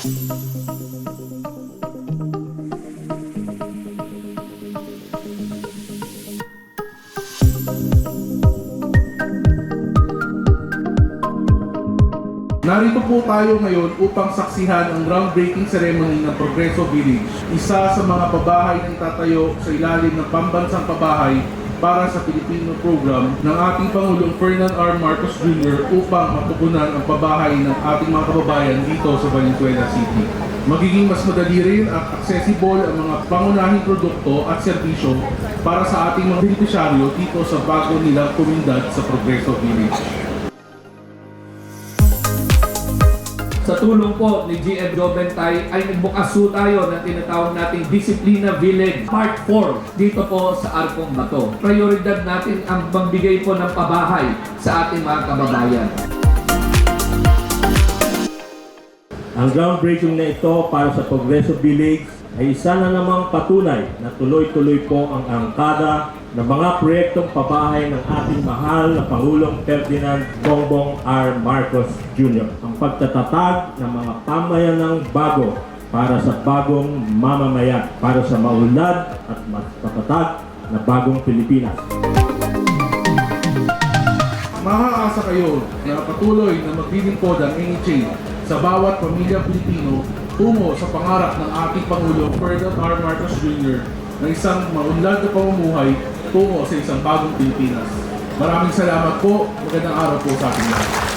Narito po tayo ngayon upang saksihan ang groundbreaking ceremony ng Progreso Village, isa sa mga pabahay na itatayo sa ilalim ng pambansang pabahay para sa Filipino program ng ating Pangulong Ferdinand R. Marcos Jr. upang matugunan ang pabahay ng ating mga kababayan dito sa Valenzuela City. Magiging mas madali rin at accessible ang mga pangunahing produkto at serbisyo para sa ating mga benepisyaryo dito sa bago nilang komunidad sa Progreso Village. Sa tulong po ni GM Joventay ay nagbukas po tayo ng tinatawag nating Disiplina Village Part 4 dito po sa Arcong Bato. Prioridad natin ang pagbigay po ng pabahay sa ating mga kababayan. Ang groundbreaking na ito para sa Progreso Village ay isa na namang patunay na tuloy-tuloy po ang angkada ng mga proyektong pabahay ng ating mahal na Pangulong Ferdinand Bongbong R. Marcos Jr. Ang pagtatatag ng mga pamayanang bago para sa bagong mamamayan, para sa maunlad at mas na bagong Pilipinas. Maaasa kayo na patuloy na maglilingkod ang NHA sa bawat pamilyang Pilipino tungo sa pangarap ng ating Pangulo Ferdinand R. Marcos Jr. na isang maunlad na pamumuhay tungo sa isang bagong Pilipinas. Maraming salamat po. Magandang araw po sa ating lahat.